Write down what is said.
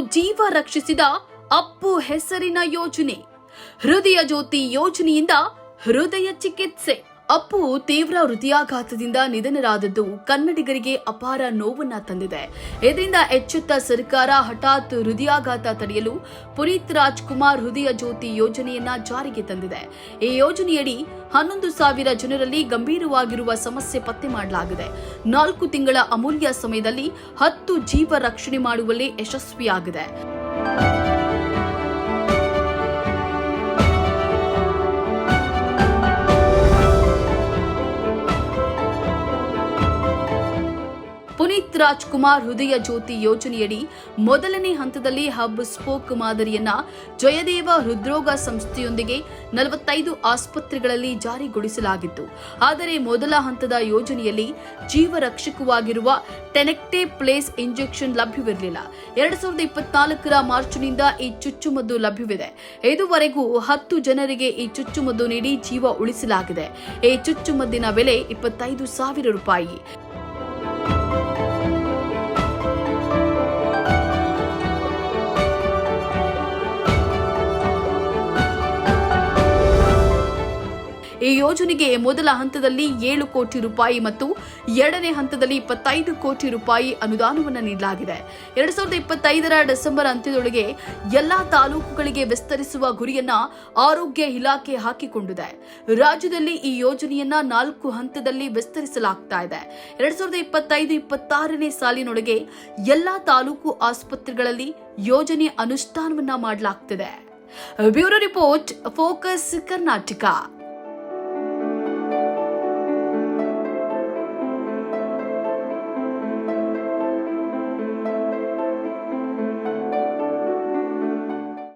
ಜೀವ ರಕ್ಷಿಸಿದ ಅಪ್ಪು ಹೆಸರಿನ ಯೋಜನೆ. ಹೃದಯ ಜ್ಯೋತಿ ಯೋಜನೆಯಿಂದ ಹೃದಯ ಚಿಕಿತ್ಸೆ. ಅಪ್ಪು ತೀವ್ರ ಹೃದಯಾಘಾತದಿಂದ ನಿಧನರಾದದ್ದು ಕನ್ನಡಿಗರಿಗೆ ಅಪಾರ ನೋವನ್ನ ತಂದಿದೆ. ಇದರಿಂದ ಎಚ್ಚೆತ್ತ ಸರ್ಕಾರ ಹಠಾತ್ ಹೃದಯಾಘಾತ ತಡೆಯಲು ಪುನೀತ್ ರಾಜ್ಕುಮಾರ್ ಹೃದಯ ಜ್ಯೋತಿ ಯೋಜನೆಯನ್ನ ಜಾರಿಗೆ ತಂದಿದೆ. ಈ ಯೋಜನೆಯಡಿ ಹನ್ನೊಂದು ಸಾವಿರ ಜನರಲ್ಲಿ ಗಂಭೀರವಾಗಿರುವ ಸಮಸ್ಯೆ ಪತ್ತೆ ಮಾಡಲಾಗಿದೆ. ನಾಲ್ಕು ತಿಂಗಳ ಅಮೂಲ್ಯ ಸಮಯದಲ್ಲಿ ಹತ್ತು ಜೀವ ರಕ್ಷಣೆ ಮಾಡುವಲ್ಲಿ ಯಶಸ್ವಿಯಾಗಿದೆ. ರಾಜ್ಕುಮಾರ್ ಹೃದಯ ಜ್ಯೋತಿ ಯೋಜನೆಯಡಿ ಮೊದಲನೇ ಹಂತದಲ್ಲಿ ಹಬ್ ಸ್ಪೋಕ್ ಮಾದರಿಯನ್ನ ಜಯದೇವ ಹೃದ್ರೋಗ ಸಂಸ್ಥೆಯೊಂದಿಗೆ ನಲವತ್ತೈದು ಆಸ್ಪತ್ರೆಗಳಲ್ಲಿ ಜಾರಿಗೊಳಿಸಲಾಗಿತ್ತು. ಆದರೆ ಮೊದಲ ಹಂತದ ಯೋಜನೆಯಲ್ಲಿ ಜೀವರಕ್ಷಕವಾಗಿರುವ ಟೆನೆಕ್ಟೆ ಪ್ಲೇಸ್ ಇಂಜೆಕ್ಷನ್ ಲಭ್ಯವಿರಲಿಲ್ಲ. ಎರಡ್ ಸಾವಿರದ ಇಪ್ಪತ್ನಾಲ್ಕರ ಮಾರ್ಚ್ನಿಂದ ಈ ಚುಚ್ಚುಮದ್ದು ಲಭ್ಯವಿದೆ. ಇದುವರೆಗೂ ಹತ್ತು ಜನರಿಗೆ ಈ ಚುಚ್ಚುಮದ್ದು ನೀಡಿ ಜೀವ ಉಳಿಸಲಾಗಿದೆ. ಈ ಚುಚ್ಚುಮದ್ದಿನ ಬೆಲೆ ಇಪ್ಪತ್ತೈದು ಸಾವಿರ ರೂಪಾಯಿ. ಈ ಯೋಜನೆಗೆ ಮೊದಲ ಹಂತದಲ್ಲಿ ಏಳು ಕೋಟಿ ರೂಪಾಯಿ ಮತ್ತು ಎರಡನೇ ಹಂತದಲ್ಲಿ ಇಪ್ಪತ್ತೈದು ಕೋಟಿ ರೂಪಾಯಿ ಅನುದಾನವನ್ನು ನೀಡಲಾಗಿದೆ. ಎರಡ್ ಸಾವಿರದ ಇಪ್ಪತ್ತೈದರ ಡಿಸೆಂಬರ್ ಅಂತ್ಯದೊಳಗೆ ಎಲ್ಲಾ ತಾಲೂಕುಗಳಿಗೆ ವಿಸ್ತರಿಸುವ ಗುರಿಯನ್ನ ಆರೋಗ್ಯ ಇಲಾಖೆ ಹಾಕಿಕೊಂಡಿದೆ. ರಾಜ್ಯದಲ್ಲಿ ಈ ಯೋಜನೆಯನ್ನ ನಾಲ್ಕು ಹಂತದಲ್ಲಿ ವಿಸ್ತರಿಸಲಾಗ್ತಾ ಇದೆ. ಎರಡ್ ಸಾವಿರದ ಇಪ್ಪತ್ತೈದು, ಇಪ್ಪತ್ತಾರನೇ ಸಾಲಿನೊಳಗೆ ಎಲ್ಲಾ ತಾಲೂಕು ಆಸ್ಪತ್ರೆಗಳಲ್ಲಿ ಯೋಜನೆ ಅನುಷ್ಠಾನವನ್ನ ಮಾಡಲಾಗ್ತಿದೆ. Bureau report, focus Karnataka.